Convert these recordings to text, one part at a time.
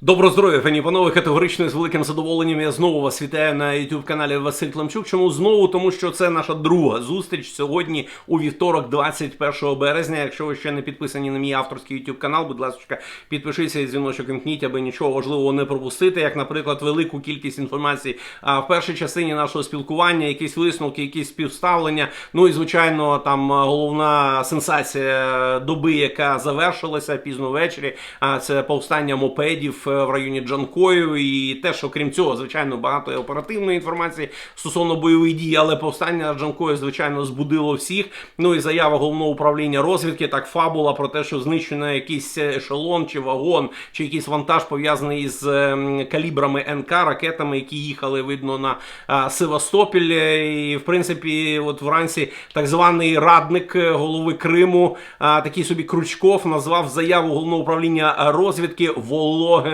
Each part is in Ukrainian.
Добро здоров'я, пані панове, категорично з великим задоволенням я знову вас вітаю на youtube каналі Василь Климчук. Чому знову? Тому що це наша друга зустріч сьогодні у вівторок, 21 березня. Якщо ви ще не підписані на мій авторський youtube канал, будь ласка, підпишіться і дзвіночок імкніть, аби нічого важливого не пропустити. Як, наприклад, велику кількість інформації в першій частині нашого спілкування, якісь висновки, якісь співставлення. Ну і звичайно, там головна сенсація доби, яка завершилася пізно ввечері. А це повстання мопедів в районі Джанкою, і теж, окрім цього, звичайно, багато оперативної інформації стосовно бойових дій, але повстання Джанкою, звичайно, збудило всіх. Ну і заява головного управління розвідки, так фабула про те, що знищено якийсь ешелон чи вагон, чи якийсь вантаж пов'язаний з ем, калібрами НК, ракетами, які їхали, видно, на а, Севастопіль. І в принципі, от вранці так званий радник е, голови Криму, а, такий собі Кручков, назвав заяву головного управління розвідки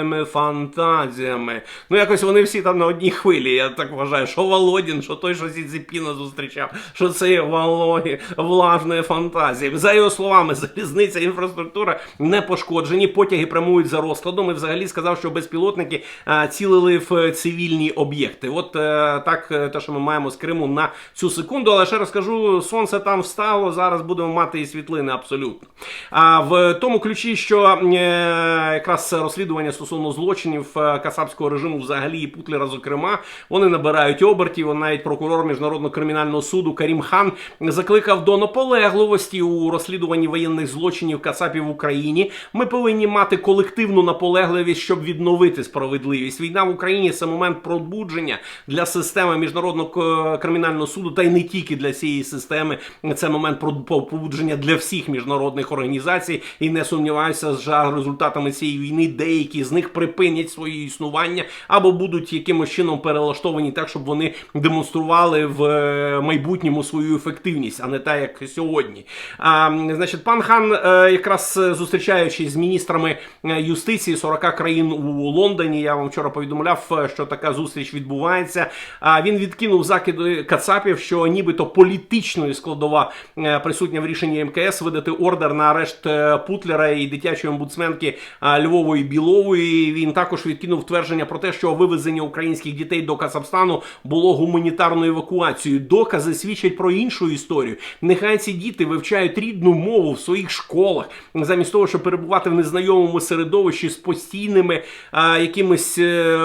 вологими фантазіями. Ну, якось вони всі там на одній хвилі. Я так вважаю, що Володін, що той, що Зідзіпіна зустрічав, що це є вологі, влажні фантазії. За його словами, залізниця інфраструктура не пошкоджені, потяги прямують за розкладом. І взагалі сказав, що безпілотники а, цілили в цивільні об'єкти. От е, так, е, те, що ми маємо з Криму на цю секунду, але ще раз кажу, сонце там встало. Зараз будемо мати і світлини абсолютно. А в тому ключі, що е, якраз розслідування стосовно злочинів е, касапського режиму, взагалі і Путлера, зокрема, вони набирають обертів. Навіть прокурор міжнародного кримінального суду Карім Хан закликав до наполегливості у розслідуванні воєнних злочинів Кацапів в Україні. Ми повинні мати колективну наполегливість, щоб відновити справедливість. Війна в Україні це момент пробудження для системи міжнародного е, кримінального суду, та й не тільки для цієї системи. Це момент про- пробудження для всіх міжнародних організацій. І не сумніваюся, за результатами цієї війни деякі з них припинять своє існування або будуть якимось чином перелаштовані так, щоб вони демонстрували в е, майбутньому свою ефективність, а не так, як сьогодні. А, значить, пан Хан, е, якраз зустрічаючись з міністрами е, юстиції 40 країн у Лондоні, я вам вчора повідомляв, що така зустріч відбувається. А він відкинув закиди Кацапів, що нібито політичною складова присутня в рішенні МКС видати ордер на арешт Путлера і дитячої омбудсменки Львової Білової. Він також відкинув твердження про те, що вивезення українських дітей до Казахстану було гуманітарною евакуацією. Докази свідчать про іншу історію. Нехай ці діти вивчають рідну мову в своїх школах, замість того, щоб перебувати в незнайомому середовищі з постійними а, якимись е,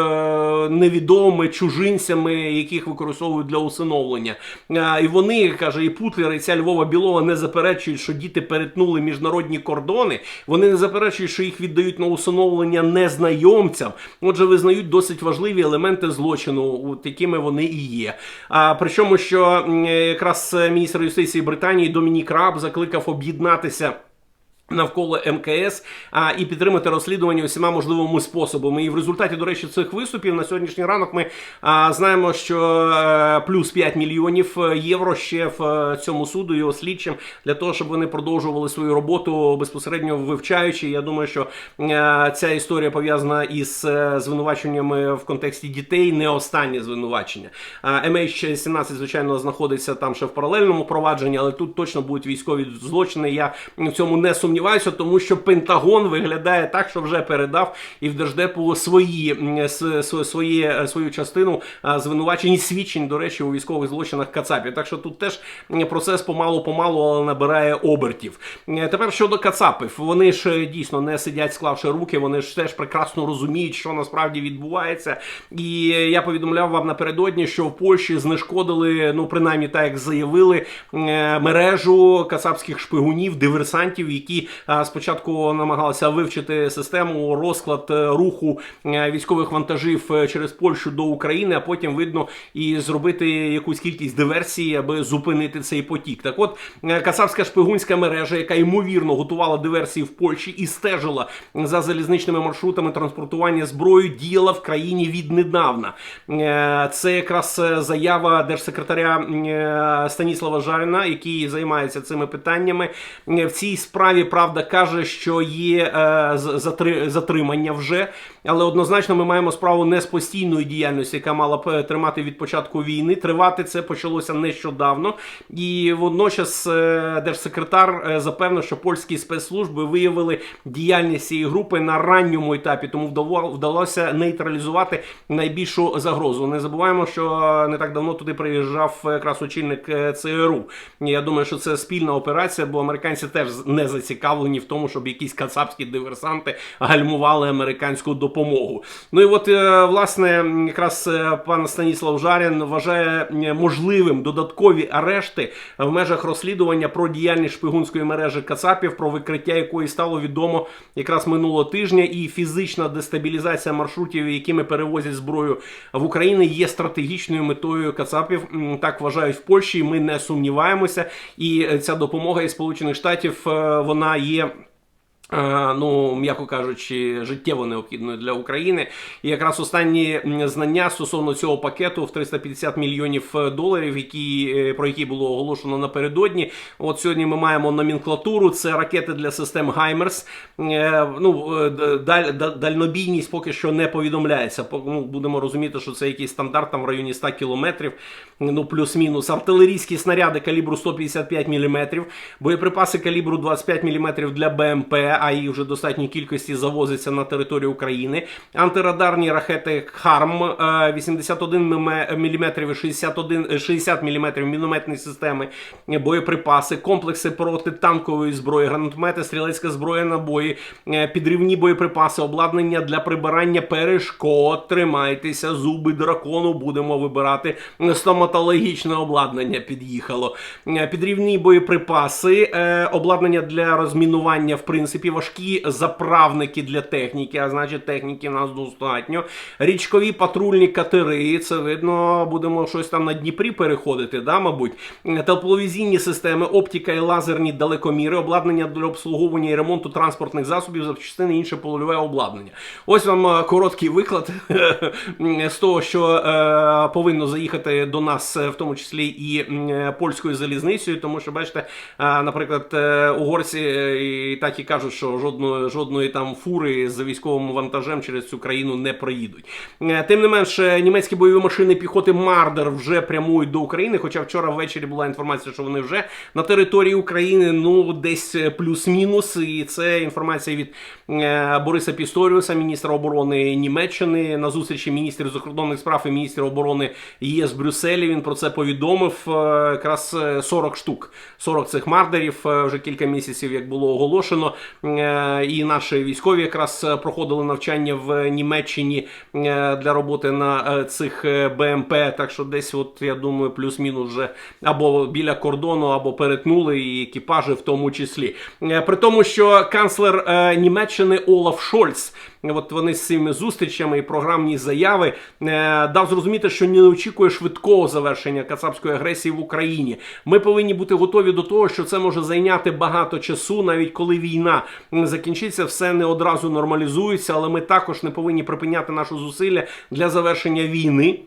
невідомими чужинцями, яких використовують для усиновлення. А, і вони каже, і Путлер, і ця Львова Білова не заперечують, що діти перетнули міжнародні кордони. Вони не заперечують, що їх віддають на усиновлення незнайомцям. Отже, визнають досить важливі елементи злочину, от якими вони і є. А причому, що якраз міністр юстиції Британії Домінік Раб закликав об'єднатися. Навколо МКС а, і підтримати розслідування усіма можливими способами. І в результаті, до речі, цих виступів на сьогоднішній ранок ми а, знаємо, що е, плюс 5 мільйонів євро ще в е, цьому суду його слідчим для того, щоб вони продовжували свою роботу безпосередньо вивчаючи. Я думаю, що е, ця історія пов'язана із е, звинуваченнями в контексті дітей, не останнє звинувачення. А, MH17, звичайно, знаходиться там ще в паралельному провадженні, але тут точно будуть військові злочини. Я в цьому не сумніваюся, тому що Пентагон виглядає так, що вже передав і в Держдепу свої м, с- с- своє, свою частину звинувачень і свідчень, до речі, у військових злочинах Кацапів. Так що тут теж процес помалу-помалу набирає обертів. Е, Тепер щодо Кацапів, вони ж е, дійсно не сидять, склавши руки, вони ж теж прекрасно розуміють, що насправді відбувається. І е, я повідомляв вам напередодні, що в Польщі знешкодили, ну принаймні так як заявили, е, мережу кацапських шпигунів, диверсантів, які спочатку намагалися вивчити систему розклад е, руху е, військових вантажів е, через Польщу до України, а потім видно і зробити якусь кількість диверсій, аби зупинити цей потік. Так от кацапська шпигунська мережа, яка ймовірно готувала диверсії в Польщі і стежила за залізничними маршрутами транспортування зброї, діяла в країні віднедавна. Це якраз заява держсекретаря Станіслава Жарина, який займається цими питаннями. В цій справі правда каже, що є е, затримання вже, але однозначно ми маємо справу не з постійною діяльністю, яка мала б е, тримати від початку війни. Тривати це почалося нещодавно. І водночас е, держсекретар запевнив, що польські спецслужби виявили діяльність цієї групи на ранньому етапі, тому вдалося нейтралізувати найбільшу загрозу. Не забуваємо, що не так давно туди приїжджав якраз очільник ЦРУ. Я думаю, що це спільна операція, бо американці теж не зацікавлені в тому, щоб якісь кацапські диверсанти гальмували американську допомогу. Ну і от е, власне якраз е, пан Станіслав Жарін вважає е, можливим додаткові арешти в межах розслідування про діяльність шпигунської мережі Кацапів, про викриття якої стало відомо якраз минулого тижня, і фізична дестабілізація маршрутів, якими перевозять зброю в Україну, є стратегічною метою Кацапів. Так вважають в Польщі. Ми не сумніваємося. І ця допомога із Сполучених Штатів вона є. Е, Ну, м'яко кажучи, життєво необхідною для України. І якраз останні знання стосовно цього пакету в 350 мільйонів е, доларів, які, е, про які було оголошено напередодні. От сьогодні ми маємо номенклатуру. Це ракети для систем Хаймерс. Е, Ну, даль, дальнобійність поки що не повідомляється. Ну, будемо розуміти, що це якийсь стандарт там в районі 100 кілометрів, ну плюс-мінус. Артилерійські снаряди калібру 155 мм, боєприпаси калібру 25 мм для БМП, а їх вже достатній кількості завозиться на територію України. Антирадарні ракети ХАРМ е, 81 мм і 61, е, 60 мм мінометні системи, е, боєприпаси, комплекси протитанкової зброї, гранатомети, стрілецька зброя, набої, е, підривні боєприпаси, обладнання для прибирання перешкод. Тримайтеся, зуби дракону будемо вибирати. Стоматологічне обладнання під'їхало. Е, Підрівні боєприпаси, обладнання для розмінування, в принципі, важкі заправники для техніки, а значить, техніки в нас достатньо. Річкові патрульні катери, це видно, будемо щось там на Дніпрі переходити, да, мабуть. Тепловізійні системи, оптика і лазерні далекоміри, обладнання для обслуговування і ремонту транспортних засобів, запчастини інше польове обладнання. Ось вам е, короткий виклад з того, що е, повинно заїхати до нас, е, в тому числі і польською залізницею, тому що бачите, наприклад, угорці і так і кажуть, що жодної жодної там фури з військовим вантажем через цю країну не проїдуть. Е, Тим не менш, е, німецькі бойові машини піхоти Мардер вже прямують до України. Хоча вчора ввечері була інформація, що вони вже на території України, ну десь плюс-мінус. І це інформація від е, Бориса Пісторіуса, міністра оборони Німеччини, на зустрічі міністрів закордонних справ і міністрів оборони ЄС Брюсселі. Він про це повідомив. Е, Якраз е, 40 штук, 40 цих мардерів вже кілька місяців, як було оголошено. Е, І наші військові якраз е, проходили навчання в Німеччині е, для роботи на цих БМП. Так що десь, от я думаю, плюс-мінус вже або біля кордону, або перетнули і екіпажі в тому числі. При тому, що канцлер Німеччини Олаф Шольц. От вони з цими зустрічами і програмні заяви е, дав зрозуміти, що не очікує швидкого завершення кацапської агресії в Україні. Ми повинні бути готові до того, що це може зайняти багато часу, навіть коли війна закінчиться, все не одразу нормалізується, але ми також не повинні припиняти наші зусилля для завершення війни.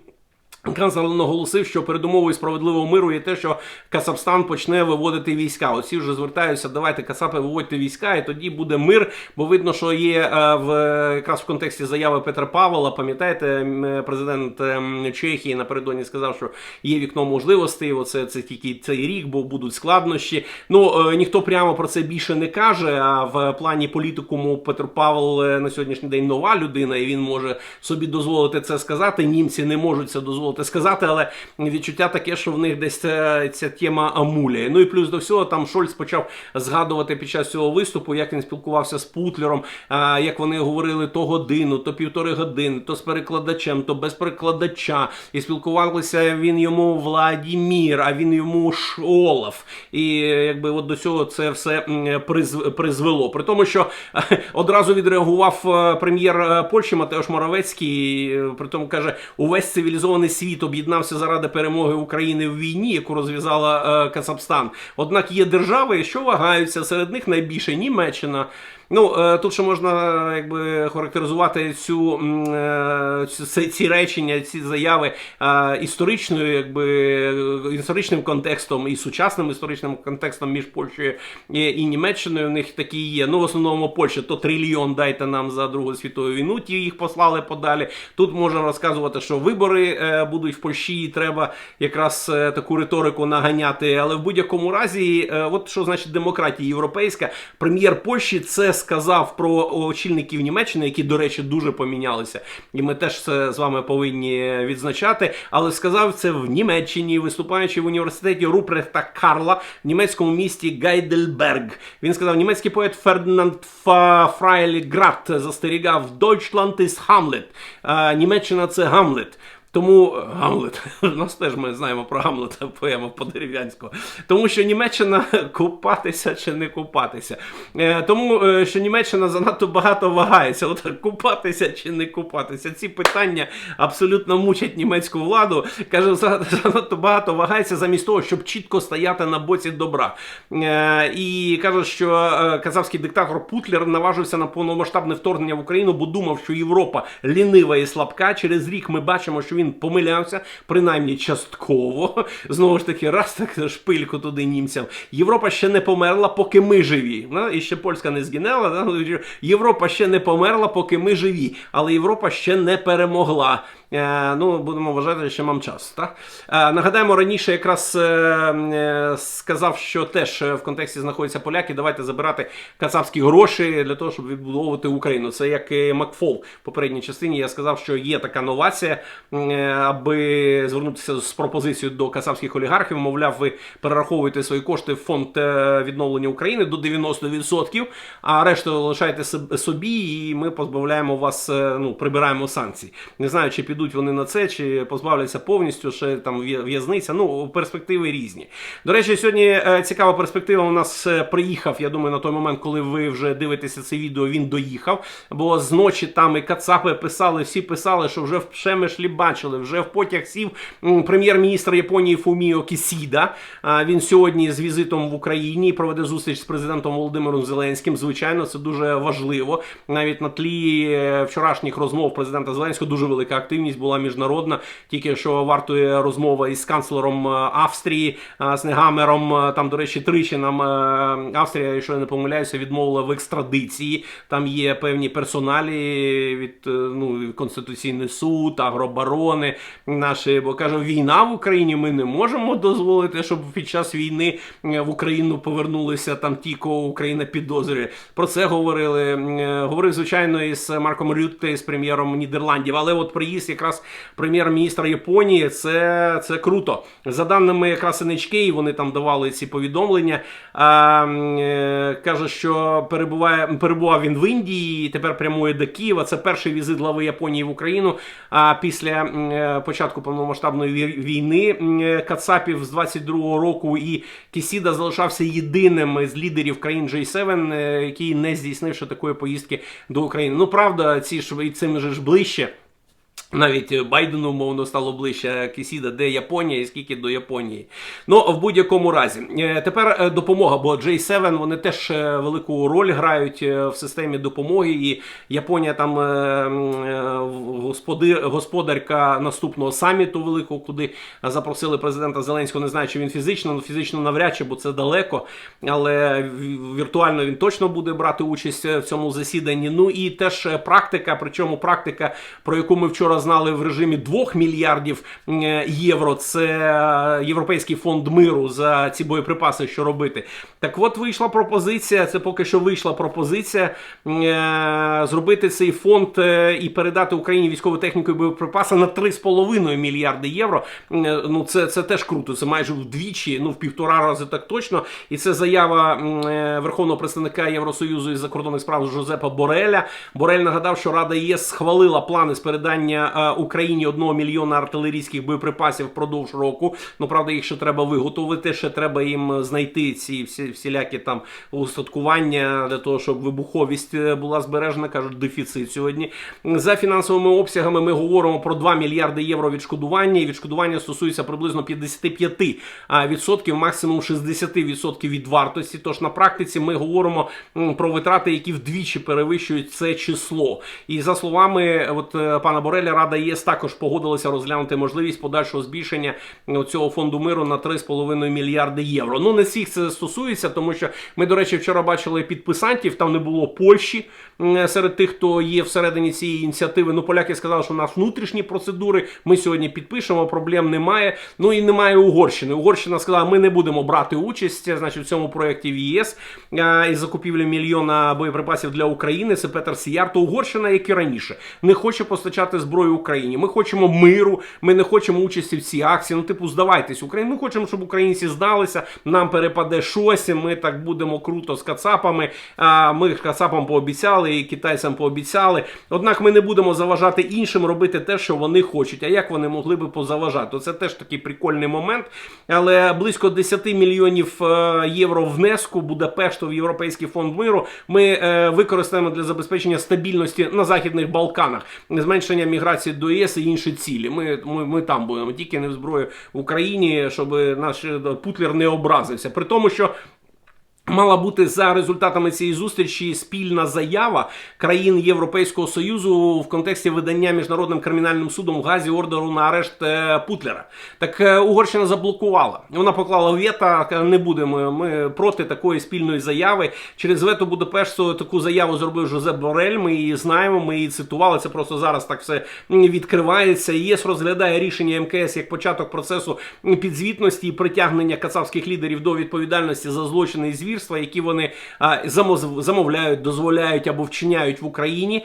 Канцлер наголосив, що передумовою справедливого миру є те, що Кацапстан почне виводити війська. Оці вже звертаються, давайте Кацапи виводьте війська, і тоді буде мир. Бо видно, що є е, в якраз в контексті заяви Петра Павла. Пам'ятаєте, президент ем, Чехії напередодні сказав, що є вікно можливостей. Оце це тільки цей рік, бо будуть складнощі. Ну е, ніхто прямо про це більше не каже. А в плані політикуму Петр Павел е, на сьогоднішній день нова людина, і він може собі дозволити це сказати. Німці не можуть це дозволити сказати, але відчуття таке, що в них десь ця, тема амулює. Ну і плюс до всього, там Шольц почав згадувати під час цього виступу, як він спілкувався з Путлером, як вони говорили то годину, то півтори години, то з перекладачем, то без перекладача. І спілкувалися він йому Владімір, а він йому Шолов. І якби от до цього це все призвело. При тому, що одразу відреагував е, прем'єр е, Польщі Матеош Моровецький, е, при тому каже, увесь цивілізований світ об'єднався заради перемоги України в війні, яку розв'язала е, Касабстан. Однак є держави, що вагаються, серед них найбільше Німеччина. Ну е, тут ще можна якби характеризувати цю, е, ці- ці речення, ці заяви е, історичною, якби історичним контекстом і сучасним історичним контекстом між Польщею і, Німеччиною. У них такі є. Ну, в основному Польща то трильйон дайте нам за Другу світову війну. Ті їх послали подалі. Тут можна розказувати, що вибори будуть в Польщі, і треба якраз таку риторику наганяти. Але в будь-якому разі, от що значить демократія європейська. Прем'єр Польщі це сказав про очільників Німеччини, які, до речі, дуже помінялися. І ми теж це з вами повинні відзначати. Але сказав це в Німеччині, виступаючи в університеті Рупрехта Карла в німецькому місті Гайдельберг. Він сказав: німецький поет Фердинанд Фа Фрайлі Грат застерігав Deutschland ist Hamlet. Німеччина це Гамлет. Тому Гамлет, нас теж ми знаємо про Гамлета поема по дерев'янську. Тому що Німеччина купатися чи не купатися. Е, Тому е, що Німеччина занадто багато вагається. От купатися чи не купатися. Ці питання абсолютно мучать німецьку владу. Каже, занадто багато вагається замість того, щоб чітко стояти на боці добра. Е, І каже, що казахський диктатор Путлер наважився на повномасштабне вторгнення в Україну, бо думав, що Європа лінива і слабка. Через рік ми бачимо, що він помилявся, принаймні частково. Знову ж таки, раз так шпильку туди німцям. Європа ще не померла, поки ми живі. Ну, І ще польська не згинела. да? Європа ще не померла, поки ми живі. Але Європа ще не перемогла. Е, ну, будемо вважати, що мам час. Так? Е, нагадаємо, раніше якраз е, сказав, що теж в контексті знаходяться поляки. Давайте забирати кацапські гроші для того, щоб відбудовувати Україну. Це як Макфол в попередній частині. Я сказав, що є така новація, аби звернутися з пропозицією до кацапських олігархів. Мовляв, ви перераховуєте свої кошти в фонд відновлення України до 90%, а решту лишайте соб- собі, і ми позбавляємо вас, ну прибираємо санкції. Не знаю, чи підуть вони на це, чи позбавляться повністю, ще там в'язниця. Ну, перспективи різні. До речі, сьогодні е, цікава перспектива. У нас е, приїхав. Я думаю, на той момент, коли ви вже дивитеся це відео, він доїхав. Бо зночі там і Кацапи писали, всі писали, що вже в Пшемишлі бачили, вже в потяг сів прем'єр-міністр Японії Фуміо Кісіда. Він сьогодні з візитом в Україні проведе зустріч з президентом Володимиром Зеленським. Звичайно, це дуже важливо. Навіть на тлі е, вчорашніх розмов президента Зеленського дуже велика активність була міжнародна. Тільки що вартує розмова із канцлером е, Австрії е, з Негамером. Е, Там, до речі, тричі нам е, Австрія, якщо я не помиляюся, відмовила в екстрадиції. Там є певні персоналі від е, ну, Конституційний суд, агробарони наші, бо каже, війна в Україні. Ми не можемо дозволити, щоб під час війни е, в Україну повернулися там ті, кого Україна підозрює. Про це говорили. Е, Говорив, звичайно, із Марком Рютте, з прем'єром Нідерландів. Але от приїзд якраз прем'єр-міністра Японії, це, це круто. За даними якраз NHK, вони там давали ці повідомлення. Е, каже, що перебуває перебував він в Індії, тепер прямує до Києва. Це перший візит глави Японії в Україну. А після е, початку повномасштабної вій- війни е, Кацапів з 22-го року і Кісіда залишався єдиним з лідерів країн G7, е, який не здійснив ще такої поїздки до України. Ну правда, ці ж цим же ж ближче. Навіть Байдену, мовно, стало ближче Кісіда, де Японія і скільки до Японії. Ну, в будь-якому разі. Е, Тепер е, допомога, бо J7 вони теж е, велику роль грають в системі допомоги. І Японія там господи- господарка наступного саміту великого, куди запросили президента Зеленського. Не знаю, чи він фізично, ну фізично навряд чи, бо це далеко. Але віртуально він точно буде брати участь в цьому засіданні. Ну і теж практика, причому практика, про яку ми вчора знали в режимі 2 мільярдів євро. Це е, Європейський фонд миру за ці боєприпаси, що робити. Так от вийшла пропозиція. Це поки що вийшла пропозиція е, зробити цей фонд е, і передати Україні військову техніку і боєприпаси на 3,5 мільярди євро. Е, Ну це, це теж круто. Це майже вдвічі, ну в півтора рази так точно. І це заява е, верховного представника Євросоюзу із закордонних справ Жозепа Бореля. Борель нагадав, що Рада ЄС схвалила плани з передання е, Україні 1 мільйона артилерійських боєприпасів впродовж року. Ну правда, їх ще треба виготовити, ще треба їм знайти ці всі всілякі там устаткування для того, щоб вибуховість була збережена. кажуть, дефіцит сьогодні. За фінансовими обсягами ми говоримо про 2 мільярди євро відшкодування. І відшкодування стосується приблизно 55 а, відсотків, максимум 60% від вартості. Тож на практиці ми говоримо про витрати, які вдвічі перевищують це число. І за словами от е, пана Бореля, Рада ЄС також погодилася розглянути можливість подальшого збільшення цього фонду миру на 3,5 мільярди євро. Ну не всіх це стосується, тому що ми, до речі, вчора бачили підписантів. Там не було Польщі серед тих, хто є всередині цієї ініціативи. Ну, поляки сказали, що у нас внутрішні процедури. Ми сьогодні підпишемо, проблем немає. Ну і немає Угорщини. Угорщина сказала, ми не будемо брати участь значить, в цьому проєкті в ЄС а, із закупівлі мільйона боєприпасів для України. Це Петер Сіяр. То Угорщина, як і раніше, не хоче постачати зброю Україні. Ми хочемо миру, ми не хочемо участі в цій акції. Ну, типу, здавайтесь Україні. Ми хочемо, щоб українці здалися. Нам перепаде щось. Ми так будемо круто з кацапами. Ми кацапам пообіцяли і китайцям пообіцяли. Однак ми не будемо заважати іншим робити те, що вони хочуть. А як вони могли би позаважати? Це теж такий прикольний момент. Але близько 10 мільйонів е, євро внеску Будапешту в Європейський фонд миру ми е, використаємо для забезпечення стабільності на західних Балканах, зменшення міграції до ЄС і інші цілі. Ми, ми, ми там будемо тільки не в зброю в Україні, щоб наш е, Путлер не образився. При тому, що Мала бути за результатами цієї зустрічі спільна заява країн Європейського союзу в контексті видання міжнародним кримінальним судом в Газі ордеру на арешт е, Путлера. Так е, Угорщина заблокувала. Вона поклала вето, не будемо. Ми проти такої спільної заяви. Через вето Будапешту таку заяву зробив Жозеп Борель. Ми її знаємо. Ми її цитували. Це просто зараз так все відкривається. ЄС розглядає рішення МКС як початок процесу підзвітності і притягнення кацапських лідерів до відповідальності за злочини і звірства, які вони замовляють, дозволяють або вчиняють в Україні.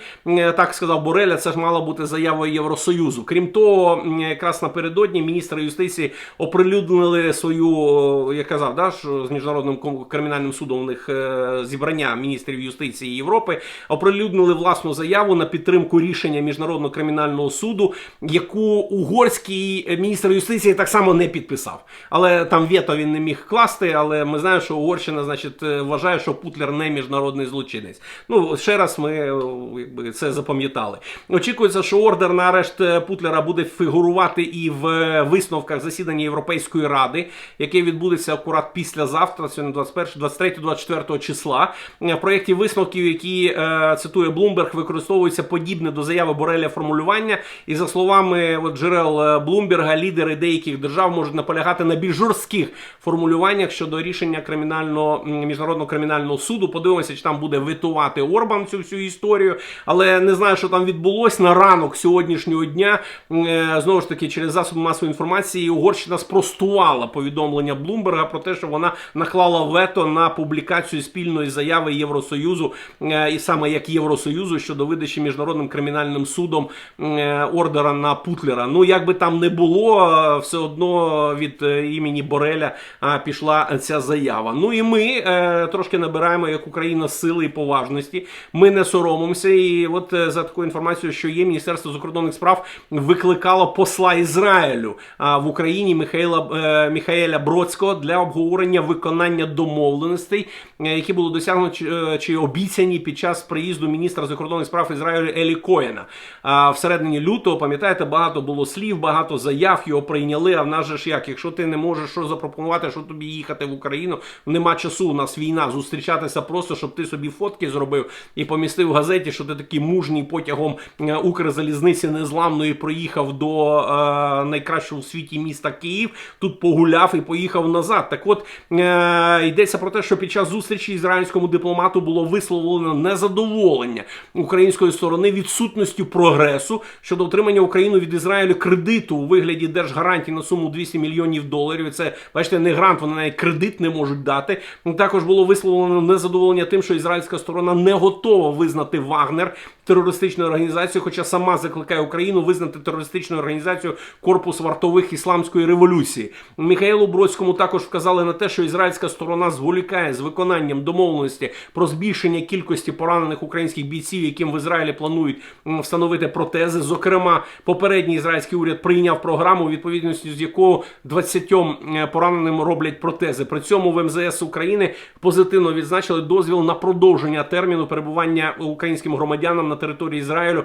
Так сказав Бореля. Це ж мала бути заявою Євросоюзу. Крім того, якраз напередодні міністри юстиції оприлюднили свою, о, я казав, да, з міжнародним кримінальним судом у них е, зібрання міністрів юстиції Європи оприлюднили власну заяву на підтримку рішення міжнародного кримінального суду, яку угорський е, міністр юстиції так само не підписав. Але там вето він не міг класти. Але ми знаємо, що Угорщина, значить, е, вважає, що Путлер не міжнародний злочинець. Ну ще раз ми е, якби це запам'ятали. Очікується, що ордер на арешт е, Путлера буде фігурувати і в висновках засідання Європейської ради, яке відбудеться акурат післязавтра, сьогодні 21, 23-24 числа. В проєкті висновків, які цитує Блумберг, використовується подібне до заяви Бореля формулювання. І за словами от, джерел Блумберга, лідери деяких держав можуть наполягати на більш жорстких формулюваннях щодо рішення кримінального міжнародного кримінального суду. Подивимося, чи там буде витувати Орбан цю всю історію. Але не знаю, що там відбулось на ранок сьогоднішнього дня. Е, Знову ж таки, через засоби масової інформації Угорщина спростувала повідомлення Блумберга про те, що вона наклала вето на публікацію спільної заяви Євросоюзу, е, і саме як Євросоюзу щодо видачі міжнародним кримінальним судом е, ордера на Путлера. Ну як би там не було, все одно від імені Бореля пішла ця заява. Ну і ми е, трошки набираємо як Україна сили і поважності. Ми не соромимося. І от е, за такою інформацією, що є Міністерство закордонних справ викликало посла Ізраїлю а, в Україні Михайла е, Міхаеля Бродського для обговорення виконання домовленостей, е, які були досягнуті е, чи обіцяні під час приїзду міністра закордонних справ Ізраїлю Елі Коєна. А всередині лютого, пам'ятаєте, багато було слів, багато заяв його прийняли. А в нас же ж як, якщо ти не можеш що запропонувати, що тобі їхати в Україну, нема часу. У нас війна зустрічатися просто, щоб ти собі фотки зробив і помістив в газеті, що ти такий мужній потягом е, Укрзалізниці незламної проїхав до е, найкращого в світі міста Київ. Тут погуляв і поїхав назад. Так от е, йдеться про те, що під час зустрічі ізраїльському дипломату було висловлено незадоволення української сторони відсутністю прогресу щодо отримання Україну від Ізраїлю кредиту у вигляді держгарантій на суму 200 мільйонів доларів. Це бачите, не грант, вони навіть кредит не можуть дати. Також було висловлено незадоволення тим, що ізраїльська сторона не готова визнати Вагнер терористичною організацією, хоча сама закликає Україну визнати терористичною організацією корпус вартових ісламської революції. Михайлу Бродському також вказали на те, що ізраїльська сторона зволікає з виконанням домовленості про збільшення кількості поранених українських бійців, яким в Ізраїлі планують встановити протези. Зокрема, попередній ізраїльський уряд прийняв програму, відповідності з якою 20 е, пораненим роблять протези. При цьому в МЗС України позитивно відзначили дозвіл на продовження терміну перебування українським громадянам на території Ізраїлю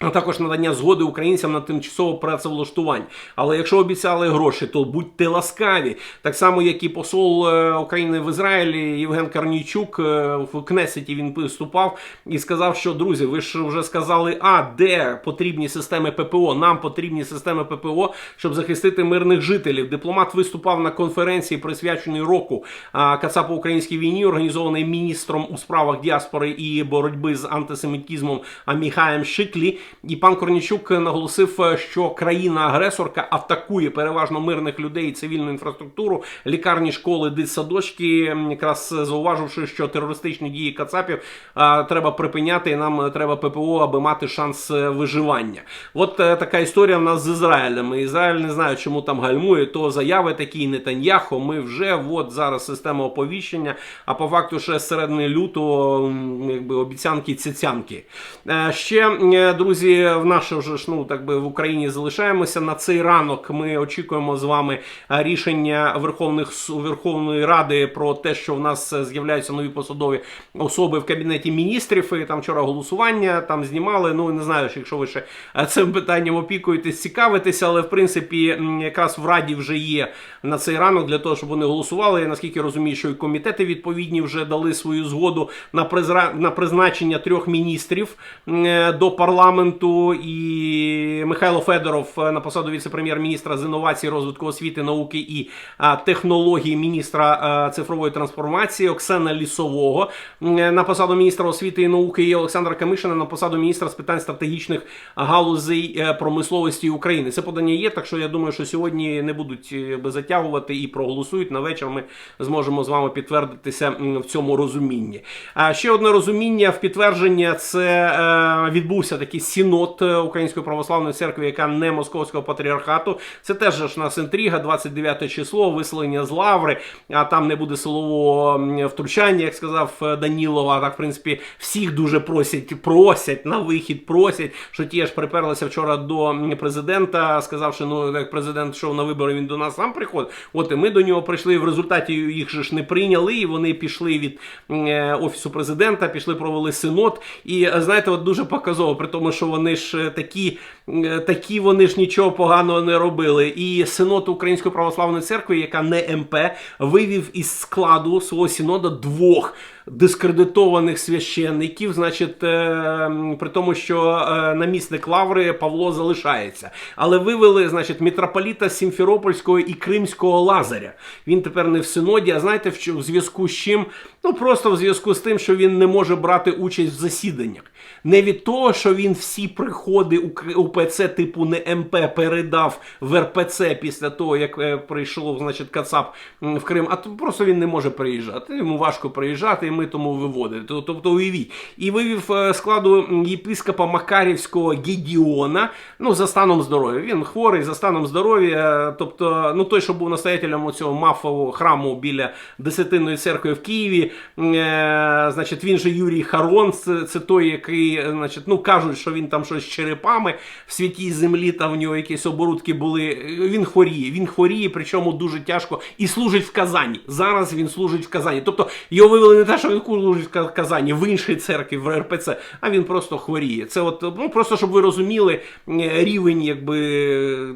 а також надання згоди українцям на тимчасове працевлаштування. Але якщо обіцяли гроші, то будьте ласкаві. Так само, як і посол е, України в Ізраїлі Євген Карнійчук е, в Кнесеті він виступав і сказав, що друзі, ви ж вже сказали, а де потрібні системи ППО? Нам потрібні системи ППО, щоб захистити мирних жителів. Дипломат виступав на конференції, присвяченій року а, Кацапо-українській війні, організованій міністром у справах діаспори і боротьби з антисемітізмом Аміхаєм Шиклі. І пан Корнічук наголосив, е, що країна-агресорка атакує переважно мирних людей цивільну інфраструктуру, лікарні, школи, дитсадочки, якраз зауваживши, що терористичні дії Кацапів а, треба припиняти, і нам треба ППО, аби мати шанс е, виживання. От е, така історія в нас з Ізраїлем. Ізраїль не знаю, чому там гальмує, то заяви такі Нетаньяхо. Ми вже от зараз система оповіщення. А по факту ще середини лютого якби обіцянки цяцянки. Е, Ще е, друзі, в наше вже ж ну так би в Україні залишаємося на цей ранок. Ми очікуємо з вами е, рішення Верховних Верховної Ради про те, що в нас е, з'являються нові посадові особи в кабінеті міністрів. І там вчора голосування там знімали. Ну не знаю, якщо ви ще е, цим питанням опікуєтесь, цікавитеся, але в принципі якраз в раді вже є на цей ранок для того, щоб вони голосували. Я наскільки розумію, що і комітети відповідні вже дали свою згоду на призра... на призначення трьох міністрів до парламенту. І Михайло Федоров е, на посаду віце-прем'єр-міністра з інновацій, розвитку освіти, науки і а, технологій міністра а, цифрової трансформації, Оксана Лісового е, на посаду міністра освіти і науки і Олександра Камишина на посаду міністра з питань стратегічних галузей е, промисловості України. Це подання є, так що я думаю, що сьогодні не будуть е, затягувати і проголосують. На вечір ми зможемо з вами підтвердитися в цьому розумінні. А ще одне розуміння в підтвердження це е, відбувся такий синод е, Української православної церкви, яка не московського патріархату. Це теж ж нас інтрига, 29 число, виселення з лаври, а там не буде силового втручання, як сказав е, Данілова. Так, в принципі, всіх дуже просять, просять на вихід, просять, що ті ж приперлися вчора до президента, сказавши, ну як президент йшов на вибори, він до нас сам приходить. От і ми до нього прийшли. В результаті їх же ж не прийняли, і вони пішли від е, офісу президента, пішли, провели синод. І знаєте, от дуже показово, при тому, що вони ж е, такі, е, такі вони ж нічого поганого не робили. І синод Української православної церкви, яка не МП, вивів із складу свого синода двох дискредитованих священників, значить, е, при тому, що е, намісник Лаври Павло залишається. Але вивели, значить, митрополіта Сімферопольського і Кримського Лазаря. Він тепер не в синоді, а знаєте, в в зв'язку з чим? Ну просто в зв'язку з тим, що він не може брати участь в засіданнях. Не від того, що він всі приходи Укр- УПЦ типу не МП передав в РПЦ після того, як е, прийшов, значить, Кацап в Крим, а то просто він не може приїжджати. Йому важко приїжджати, і ми тому виводили. Тобто уявіть. І вивів е, складу єпископа Макарівського Гедіона, ну, за станом здоров'я. Він хворий за станом здоров'я. Тобто, ну той, що був настоятелем цього мафового храму біля Десятинної церкви в Києві, е, значить, він же Юрій Харон, це, це той, який, е, значить, ну кажуть, що він там щось з черепами в святій землі, там в нього якісь оборудки були. Він хворіє. Він хворіє, причому дуже тяжко, і служить в Казані. Зараз він служить в Казані. Тобто його вивели не те, що він служить в Казані, в іншій церкві, в РПЦ, а він просто хворіє. Це от, ну просто щоб ви розуміли рівень, якби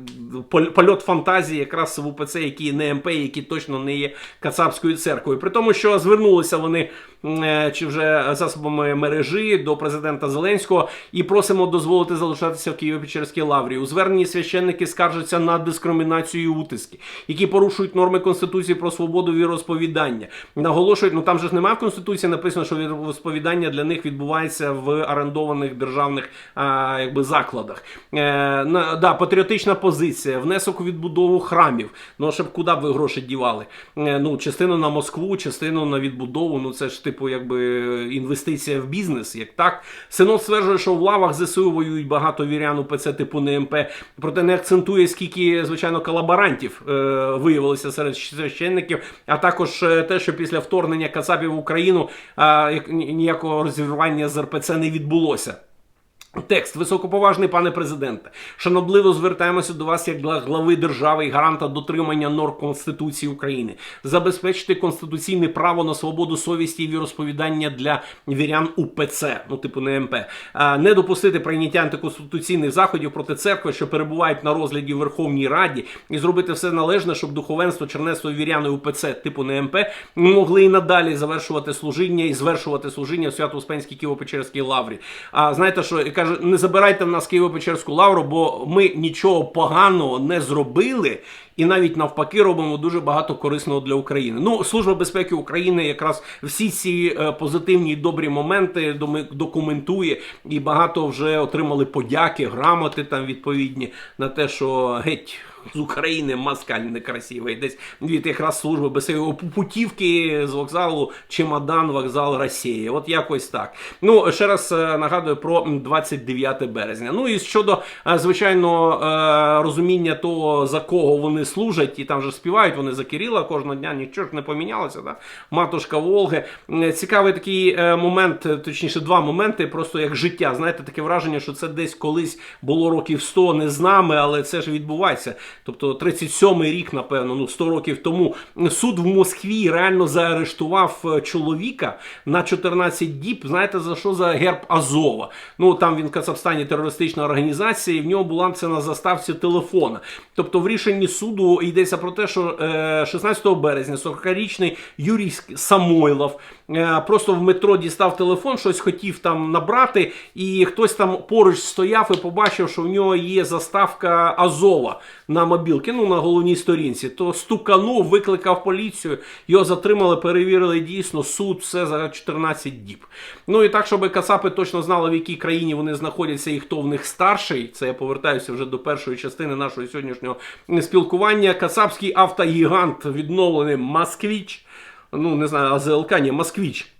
польот фантазії, якраз в УПЦ, які не МП, які точно не є Кацапською церквою. При тому, що звернулися вони е, чи вже засобами мережі до президента Зеленського і просимо дозволити залишатися в Києво-Печерській лаврі. У зверненні священники скаржаться на дискримінацію і утиски, які порушують норми Конституції про свободу віросповідання. Наголошують, ну там же ж немає в Конституції конституції написано, що розповідання для них відбувається в орендованих державних а, якби закладах. Е, на, да, патріотична позиція, внесок у відбудову храмів. Ну щоб куди б ви гроші дівали? Е, ну, частину на Москву, частину на відбудову. Ну це ж типу, якби інвестиція в бізнес. Як так, Синод стверджує, що в лавах ЗСУ воюють багато вірян УПЦ типу НМП, проте не акцентує, скільки звичайно колаборантів е, виявилося серед священників, а також е, те, що після вторгнення Кацапів в Україну як- ні- ніякого розірвання з РПЦ не відбулося. Текст високоповажний пане президенте. Шанобливо звертаємося до вас як гла- глави держави і гаранта дотримання норм Конституції України. Забезпечити конституційне право на свободу совісті і віросповідання для вірян УПЦ, ну типу не МП. А, Не допустити прийняття антиконституційних заходів проти церкви, що перебувають на розгляді в Верховній Раді, і зробити все належне, щоб духовенство, чернецтво віряни УПЦ, типу не МП, могли і надалі завершувати служіння і звершувати служіння в Свято-Успенській Києво-Печерській лаврі. А знаєте, що і каже, не забирайте в нас Києво-Печерську лавру, бо ми нічого поганого не зробили. І навіть навпаки робимо дуже багато корисного для України. Ну, служба безпеки України якраз всі ці е, позитивні і добрі моменти документує, і багато вже отримали подяки, грамоти там відповідні на те, що геть. З України москаль некрасивий. Десь від якраз служби безпеки путівки з вокзалу Чемодан, вокзал Росії. От якось так. Ну ще раз е, нагадую про 29 березня. Ну і щодо е, звичайно розуміння того, за кого вони служать, і там же співають вони за Кирила кожного дня, нічого ж не помінялося. Да? Матушка Волги. Цікавий такий е, момент, е, точніше, два моменти, просто як життя. Знаєте, таке враження, що це десь колись було років 100 не з нами, але це ж відбувається. Тобто 37-й рік, напевно, ну 100 років тому суд в Москві реально заарештував е, чоловіка на 14 діб. Знаєте за що? За герб Азова. Ну там він в Казахстані терористична організація, і в нього була це на заставці телефона. Тобто, в рішенні суду йдеться про те, що е, 16 березня 40-річний Юрій Самойлов е, просто в метро дістав телефон, щось хотів там набрати, і хтось там поруч стояв і побачив, що в нього є заставка Азова на мобілки, ну на головній сторінці. То стуканув, викликав поліцію, його затримали, перевірили дійсно суд, все за 14 діб. Ну і так, щоб кацапи точно знали, в якій країні вони знаходяться і хто в них старший. Це я повертаюся вже до першої частини нашого сьогоднішнього спілкування. Кацапський автогігант відновлений Москвіч. Ну, не знаю, АЗЛК, ні, Москвіч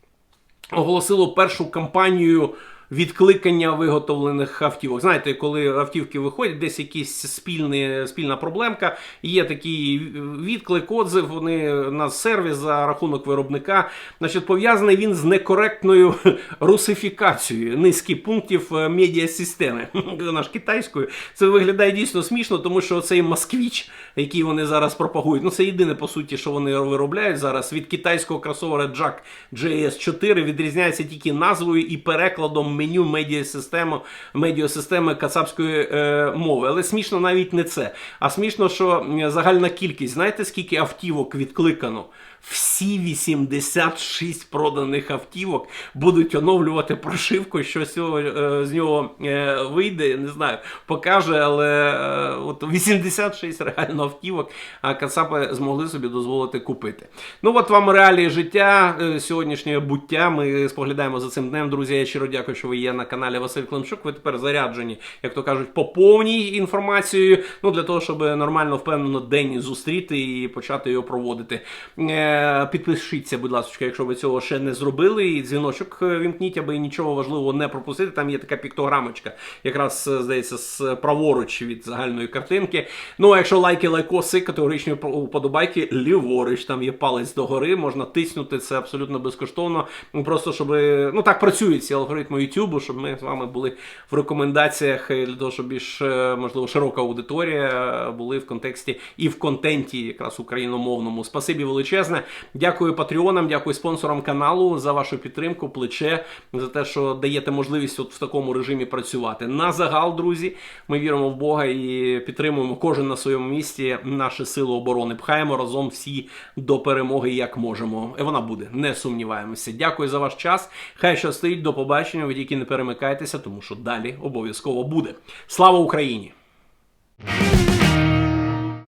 оголосило першу кампанію відкликання виготовлених автівок. Знаєте, коли автівки виходять, десь якісь спільні, спільна проблемка, є такий відклик, отзив, вони на сервіс за рахунок виробника. Значить, пов'язаний він з некоректною русифікацією низки пунктів е, медіасистеми. Ж китайською. Це виглядає дійсно смішно, тому що цей москвіч, який вони зараз пропагують, ну це єдине по суті, що вони виробляють зараз. Від китайського кросовера Jack JS4 відрізняється тільки назвою і перекладом меню медіасистеми, медіасистеми кацапської е, мови. Але смішно навіть не це. А смішно, що загальна кількість, знаєте, скільки автівок відкликано? Всі 86 проданих автівок будуть оновлювати прошивку, що з е, нього е, вийде, не знаю, покаже, але е, от 86 реально автівок, а Кацапи змогли собі дозволити купити. Ну от вам реалії життя, сьогоднішнє буття. Ми споглядаємо за цим днем. Друзі, я щиро дякую, що ви є на каналі Василь Климчук. Ви тепер заряджені, як то кажуть, по повній інформацією. Ну для того, щоб нормально впевнено день зустріти і почати його проводити. Е, Підпишіться, будь ласка, якщо ви цього ще не зробили. І дзвіночок е, вімкніть, аби нічого важливого не пропустити. Там є така піктограмочка, якраз е, здається, з праворуч від загальної картинки. Ну а якщо лайки, лайкоси, категоричні вподобайки, ліворуч, там є палець догори, можна тиснути це абсолютно безкоштовно. Ну, Просто щоб ну так працюють ці алгоритми YouTube, щоб ми з вами були в рекомендаціях е, для того, щоб більш е, можливо широка аудиторія е, були в контексті і в контенті, якраз україномовному. Спасибі величезне. Дякую патреонам, дякую спонсорам каналу за вашу підтримку, плече, за те, що даєте можливість от в такому режимі працювати. На загал, друзі, ми віримо в Бога і підтримуємо кожен на своєму місці наші сили оборони. Пхаємо разом всі до перемоги, як можемо. І вона буде, не сумніваємося. Дякую за ваш час. Хай щастить, до побачення. Ви тільки не перемикайтеся, тому що далі обов'язково буде. Слава Україні!